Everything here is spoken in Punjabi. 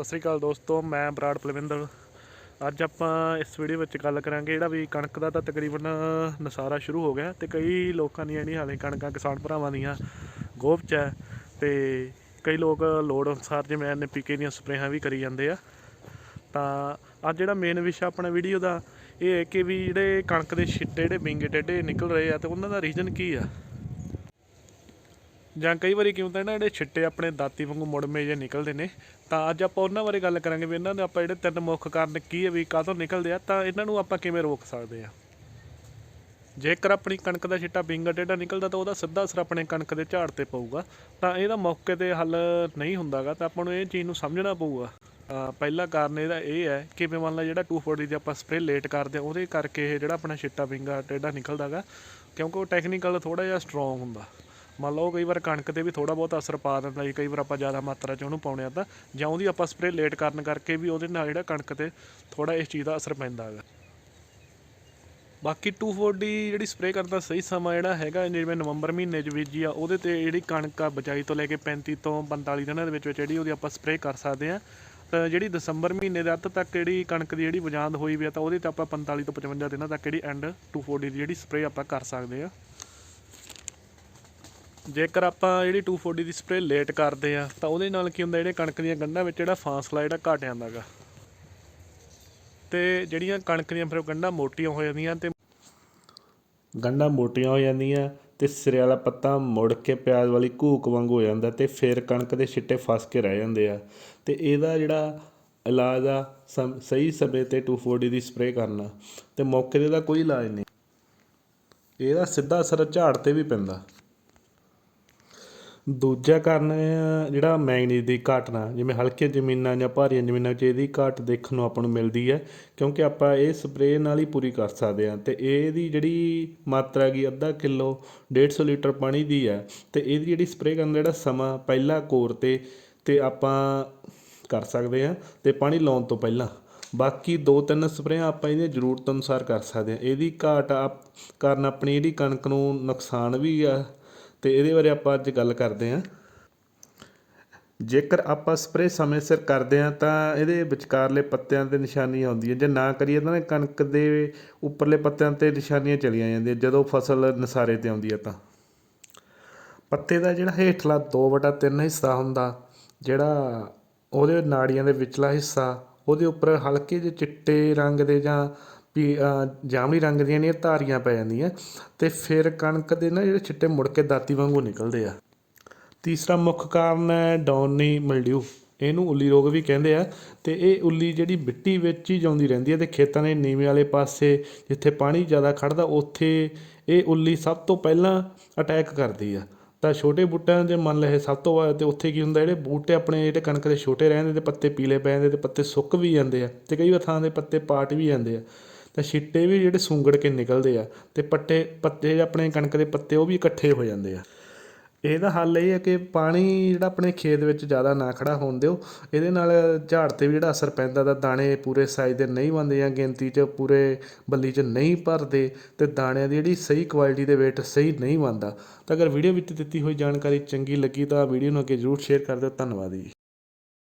ਸਤਿ ਸ੍ਰੀ ਅਕਾਲ ਦੋਸਤੋ, ਮੈਂ ਬਰਾੜ ਪਲਵਿੰਦਰ। ਅੱਜ ਆਪਾਂ ਇਸ ਵੀਡੀਓ ਵਿੱਚ ਗੱਲ ਕਰਾਂਗੇ ਜਿਹੜਾ ਵੀ ਕਣਕ ਦਾ ਤਾਂ ਤਕਰੀਬਨ ਨਸਾਰਾ ਸ਼ੁਰੂ ਹੋ ਗਿਆ ਤੇ ਕਈ ਲੋਕਾਂ ਦੀਆਂ ਜਿਹੜੀਆਂ ਹਾਲੇ ਕਣਕਾਂ ਕਿਸਾਨ ਭਰਾਵਾਂ ਦੀਆਂ ਗੋਭ 'ਚ ਹੈ ਤੇ ਕਈ ਲੋਕ ਲੋੜ ਅਨੁਸਾਰ ਜਿਵੇਂ ਐਨਪੀਕੇ ਦੀਆਂ ਸਪਰੇਹਾਂ ਵੀ ਕਰੀ ਜਾਂਦੇ ਆ। ਤਾਂ ਅੱਜ ਜਿਹੜਾ ਮੇਨ ਵਿਸ਼ਾ ਆਪਣਾ ਵੀਡੀਓ ਦਾ ਇਹ ਹੈ ਕਿ ਵੀ ਜਿਹੜੇ ਕਣਕ ਦੇ ਛਿੱਟੇ, ਜਿਹੜੇ ਵਿੰਗੇ ਟੇਢੇ ਨਿਕਲ ਰਹੇ ਆ ਤੇ ਉਹਨਾਂ ਦਾ ਰੀਜ਼ਨ ਕੀ ਆ? ਜਾਂ ਕਈ ਵਾਰੀ ਕੀ ਹੁੰਦਾ ਨਾ, ਜਿਹੜੇ ਛਿੱਟੇ ਆਪਣੇ ਦਾਤੀ ਵਾਂਗੂ ਮੁੜਮੇ ਜੇ ਨਿਕਲਦੇ ਨੇ, ਤਾਂ ਅੱਜ ਆਪਾਂ ਉਹਨਾਂ ਬਾਰੇ ਗੱਲ ਕਰਾਂਗੇ ਵੀ ਇਹਨਾਂ ਦੇ ਆਪਾਂ ਜਿਹੜੇ ਤਿੰਨ ਮੁੱਖ ਕਾਰਨ ਕੀ ਹੈ ਵੀ ਕਾਹਤੋਂ ਨਿਕਲਦੇ ਆ, ਤਾਂ ਇਹਨਾਂ ਨੂੰ ਆਪਾਂ ਕਿਵੇਂ ਰੋਕ ਸਕਦੇ ਆ? ਜੇਕਰ ਆਪਣੀ ਕਣਕ ਦਾ ਛਿੱਟਾ ਬਿੰਗਾ ਟੇਢਾ ਨਿਕਲਦਾ, ਤਾਂ ਉਹਦਾ ਸਿੱਧਾ ਅਸਰ ਆਪਣੇ ਕਣਕ ਦੇ ਝਾੜ ਤੇ ਪਊਗਾ। ਤਾਂ ਇਹਦਾ ਮੌਕੇ ਤੇ ਹੱਲ ਨਹੀਂ ਹੁੰਦਾਗਾ, ਤਾਂ ਆਪਾਂ ਨੂੰ ਇਹ ਚੀਜ਼ ਨੂੰ ਸਮਝਣਾ ਪਊਗਾ। ਪਹਿਲਾ ਕਾਰਨ ਇਹਦਾ ਇਹ ਹੈ ਕਿ ਵੀ ਮੰਨ ਲਾ ਜਿਹੜਾ 240 ਦੀ ਆਪਾਂ ਸਪਰੇ ਲੇਟ ਕਰਦੇ ਆ, ਉਹਦੇ ਕਰਕੇ ਇਹ ਜਿਹੜਾ ਆਪਣਾ ਛਿੱਟਾ ਵਿੰਗਾ ਟੇਢਾ ਨਿਕਲਦਾਗਾ, ਕਿਉਂਕਿ ਉਹ ਟੈਕਨੀਕਲ ਥੋੜਾ ਜਿਹਾ ਸਟਰੋਂਗ ਹੁੰਦਾ। ਮੰਨ ਲਓ ਕਈ ਵਾਰ ਕਣਕ ਤੇ ਵੀ ਥੋੜਾ ਬਹੁਤ ਅਸਰ ਪਾ ਦਿੰਦਾ ਜੀ, ਕਈ ਵਾਰ ਆਪਾਂ ਜ਼ਿਆਦਾ ਮਾਤਰਾ 'ਚ ਉਹਨੂੰ ਪਾਉਣੇ ਆ ਤਾਂ ਜਾਂ ਉਹਦੀ ਆਪਾਂ ਸਪਰੇ ਲੇਟ ਕਰਨ ਕਰਕੇ ਵੀ ਉਹਦੇ ਨਾਲ ਜਿਹੜਾ ਕਣਕ ਤੇ ਥੋੜਾ ਇਸ ਚੀਜ਼ ਦਾ ਅਸਰ ਪੈਂਦਾ ਹੈਗਾ। ਬਾਕੀ 240 ਜਿਹੜੀ ਸਪਰੇ ਕਰਨ ਦਾ ਸਹੀ ਸਮਾਂ ਜਿਹੜਾ ਹੈਗਾ ਜਿਵੇਂ ਨਵੰਬਰ ਮਹੀਨੇ 'ਚ ਬੀਜੀ ਆ, ਉਹਦੇ ਤੇ ਜਿਹੜੀ ਕਣਕ ਆ ਬਜਾਈ ਤੋਂ ਲੈ ਕੇ 35 ਤੋਂ 45 ਦਿਨਾਂ ਦੇ ਵਿੱਚ ਵਿੱਚ ਜਿਹੜੀ ਉਹਦੀ ਆਪਾਂ ਸਪਰੇ ਕਰ ਸਕਦੇ ਆ ਤਾਂ ਜਿਹੜੀ ਦਸੰਬਰ ਮਹੀਨੇ ਦੇ ਅੱਧ ਤੱਕ ਜਿਹੜੀ ਕਣਕ ਦੀ ਜਿਹੜੀ ਬਜਾਂਦ ਹੋਈ ਵੀ ਆ, ਤਾਂ ਉਹਦੇ ਤੇ ਆਪਾਂ 45 ਤੋਂ 55 ਦਿਨਾਂ ਤੱਕ ਜਿਹੜੀ ਐਂਡ 240 ਦੀ ਜਿਹੜੀ ਸਪਰੇ ਆਪਾਂ ਕਰ ਸਕਦੇ ਆ ਜੇਕਰ ਆਪਾਂ ਜਿਹੜੀ 240 ਦੀ ਸਪਰੇ ਲੇਟ ਕਰਦੇ ਆ, ਤਾਂ ਉਹਦੇ ਨਾਲ ਕੀ ਹੁੰਦਾ, ਜਿਹੜੇ ਕਣਕ ਦੀਆਂ ਗੰਢਾਂ ਵਿੱਚ ਜਿਹੜਾ ਫਾਸਲਾ ਜਿਹੜਾ ਘਟ ਜਾਂਦਾਗਾ ਤੇ ਜਿਹੜੀਆਂ ਕਣਕ ਦੀਆਂ ਫਿਰ ਗੰਢਾਂ ਮੋਟੀਆਂ ਹੋ ਜਾਂਦੀਆਂ ਤੇ ਗੰਢਾਂ ਮੋਟੀਆਂ ਹੋ ਜਾਂਦੀਆਂ ਤੇ ਸਿਰੇ ਵਾਲਾ ਪੱਤਾ ਮੁੜ ਕੇ ਪਿਆਜ਼ ਵਾਲੀ ਘੂਕ ਵਾਂਗ ਹੋ ਜਾਂਦਾ ਤੇ ਫਿਰ ਕਣਕ ਦੇ ਛਿੱਟੇ ਫਸ ਕੇ ਰਹਿ ਜਾਂਦੇ ਆ। ਤੇ ਇਹਦਾ ਜਿਹੜਾ ਇਲਾਜ ਆ, ਸਮ- ਸਹੀ ਸਮੇਂ ਤੇ 240 ਦੀ ਸਪਰੇ ਕਰਨਾ, ਤੇ ਮੌਕੇ ਤੇ ਦਾ ਕੋਈ ਇਲਾਜ ਨਹੀਂ। ਇਹਦਾ ਸਿੱਧਾ ਅਸਰ ਝਾੜ ਤੇ ਵੀ ਪੈਂਦਾ। ਦੂਜਾ ਕਾਰਨ ਜਿਹੜਾ ਮੈਂਗਨੀਜ਼ ਦੀ ਘਾਟ ਨਾਲ ਜਿਵੇਂ ਹਲਕੀਆਂ ਜ਼ਮੀਨਾਂ ਜਾਂ ਭਾਰੀਆਂ ਜ਼ਮੀਨਾਂ 'ਚ ਇਹਦੀ ਘਾਟ ਦੇਖਣ ਨੂੰ ਆਪਾਂ ਨੂੰ ਮਿਲਦੀ ਹੈ, ਕਿਉਂਕਿ ਆਪਾਂ ਇਹ ਸਪਰੇਅ ਨਾਲ ਹੀ ਪੂਰੀ ਕਰ ਸਕਦੇ ਹਾਂ ਤੇ ਇਹਦੀ ਜਿਹੜੀ ਮਾਤਰਾ ਹੈਗੀ ਅੱਧਾ ਕਿਲੋ 150 ਲੀਟਰ ਪਾਣੀ ਦੀ ਹੈ ਤੇ ਇਹਦੀ ਜਿਹੜੀ ਸਪਰੇਅ ਕਰਨ ਦਾ ਜਿਹੜਾ ਸਮਾਂ ਪਹਿਲਾ ਕੋਰ ਤੇ ਤੇ ਆਪਾਂ ਕਰ ਸਕਦੇ ਹਾਂ ਤੇ ਪਾਣੀ ਲਾਉਣ ਤੋਂ ਪਹਿਲਾਂ। ਬਾਕੀ ਦੋ ਤਿੰਨ ਸਪਰੇਆਂ ਆਪਾਂ ਇਹਦੀਆਂ ਜ਼ਰੂਰਤ ਅਨੁਸਾਰ ਕਰ ਸਕਦੇ ਹਾਂ। ਇਹਦੀ ਘਾਟ ਆਪ, ਕਾਰਨ ਆਪਣੀ ਜਿਹੜੀ ਕਣਕ ਨੂੰ ਨੁਕਸਾਨ ਵੀ ਆ ਤੇ ਇਹਦੇ ਬਾਰੇ ਆਪਾਂ ਅੱਜ ਗੱਲ ਕਰਦੇ ਹਾਂ। ਜੇਕਰ ਆਪਾਂ ਸਪਰੇਅ ਸਮੇਂ ਸਿਰ ਕਰਦੇ ਹਾਂ ਤਾਂ ਇਹਦੇ ਵਿਚਕਾਰਲੇ ਪੱਤਿਆਂ ਤੇ ਨਿਸ਼ਾਨੀ ਆਉਂਦੀ ਹੈ ਜੇ ਨਾ ਕਰੀਏ ਤਾਂ ਕਣਕ ਦੇ ਉੱਪਰਲੇ ਪੱਤਿਆਂ ਤੇ ਨਿਸ਼ਾਨੀਆਂ ਚਲੀਆਂ ਜਾਂਦੀਆਂ, ਜਦੋਂ ਫਸਲ ਨਸਾਰੇ ਤੇ ਆਉਂਦੀ ਹੈ ਤਾਂ। ਪੱਤੇ ਦਾ ਜਿਹੜਾ ਹੇਠਲਾ 2/3 ਹਿੱਸਾ ਹੁੰਦਾ, ਜਿਹੜਾ ਉਹਦੇ ਨਾੜੀਆਂ ਦੇ ਵਿਚਲਾ ਹਿੱਸਾ, ਉਹਦੇ ਉੱਪਰ ਹਲਕੇ ਜਿਹੇ ਚਿੱਟੇ ਰੰਗ ਦੇ ਜਾਂ ਪੀ ਅਹ, ਜਾਮਣੀ ਰੰਗ ਦੀਆਂ ਜਿਹੜੀਆਂ ਧਾਰੀਆਂ ਪੈ ਜਾਂਦੀਆਂ। ਅਤੇ ਫਿਰ ਕਣਕ ਦੇ ਨਾ ਜਿਹੜੇ ਛਿੱਟੇ ਮੁੜ ਕੇ ਦਾਤੀ ਵਾਂਗੂ ਨਿਕਲਦੇ ਆ। ਤੀਸਰਾ ਮੁੱਖ ਕਾਰਨ ਹੈ ਡੌਨੀ ਮਲਡਿਊ ਇਹਨੂੰ ਉੱਲੀ ਰੋਗ ਵੀ ਕਹਿੰਦੇ ਆ। ਤੇ ਇਹ ਉੱਲੀ ਜਿਹੜੀ ਮਿੱਟੀ ਵਿੱਚ ਹੀ ਜਾਉਂਦੀ ਰਹਿੰਦੀ ਹੈ ਤੇ ਖੇਤਾਂ ਦੇ ਨੀਵੇਂ ਵਾਲੇ ਪਾਸੇ ਜਿੱਥੇ ਪਾਣੀ ਜ਼ਿਆਦਾ ਖੜਦਾ ਉੱਥੇ ਇਹ ਉੱਲੀ ਸਭ ਤੋਂ ਪਹਿਲਾਂ ਅਟੈਕ ਕਰਦੀ ਆ। ਤਾਂ ਛੋਟੇ ਬੂਟਿਆਂ ਦੇ ਮੰਨ ਲਏ ਸਭ ਤੋਂ ਬਾਅਦ ਤੇ ਉੱਥੇ ਕੀ ਹੁੰਦਾ ਜਿਹੜੇ ਬੂਟੇ ਆਪਣੇ ਜਿਹੜੇ ਕਣਕ ਦੇ ਛੋਟੇ ਰਹਿੰਦੇ ਤੇ ਪੱਤੇ ਪੀਲੇ ਪੈ ਜਾਂਦੇ ਤੇ ਪੱਤੇ ਸੁੱਕ ਵੀ ਜਾਂਦੇ ਆ ਤੇ ਕਈ ਵਾਰ ਥਾਂ ਦੇ ਪੱਤੇ ਪਾਟ ਵੀ ਜਾਂਦੇ ਆ। ਤਾਂ ਛਿੱਟੇ ਵੀ ਜਿਹੜੇ ਸੁੰਗੜ ਕੇ ਨਿਕਲਦੇ ਆ ਤੇ ਪੱਟੇ ਪੱਤੇ ਆਪਣੇ ਕਣਕ ਦੇ ਪੱਤੇ ਉਹ ਵੀ ਇਕੱਠੇ ਹੋ ਜਾਂਦੇ ਆ। ਇਹਦਾ ਹੱਲ ਇਹ ਹੈ ਕਿ ਪਾਣੀ ਜਿਹੜਾ ਆਪਣੇ ਖੇਤ ਵਿੱਚ ਜ਼ਿਆਦਾ ਨਾ ਖੜਾ ਹੋਣ ਦਿਓ। ਇਹਦੇ ਨਾਲ ਝਾੜ ਤੇ ਵੀ ਜਿਹੜਾ ਅਸਰ ਪੈਂਦਾ ਤਾਂ ਦਾਣੇ ਪੂਰੇ ਸਾਈਜ਼ ਦੇ ਨਹੀਂ ਬਣਦੇ ਜਾਂ ਗਿਣਤੀ 'ਚ ਪੂਰੇ ਬੱਲੀ 'ਚ ਨਹੀਂ ਭਰਦੇ ਤੇ ਦਾਣਿਆਂ ਦੀ ਜਿਹੜੀ ਸਹੀ ਕੁਆਲਿਟੀ ਦੇ weight ਸਹੀ ਨਹੀਂ ਬਣਦਾ। ਤਾਂ ਅਗਰ ਵੀਡੀਓ ਵਿੱਚ ਦਿੱਤੀ ਹੋਈ ਜਾਣਕਾਰੀ ਚੰਗੀ ਲੱਗੀ ਤਾਂ ਵੀਡੀਓ ਨੂੰ ਅੱਗੇ ਜ਼ਰੂਰ ਸ਼ੇਅਰ ਕਰ ਦਿਓ। ਧੰਨਵਾਦ ਜੀ।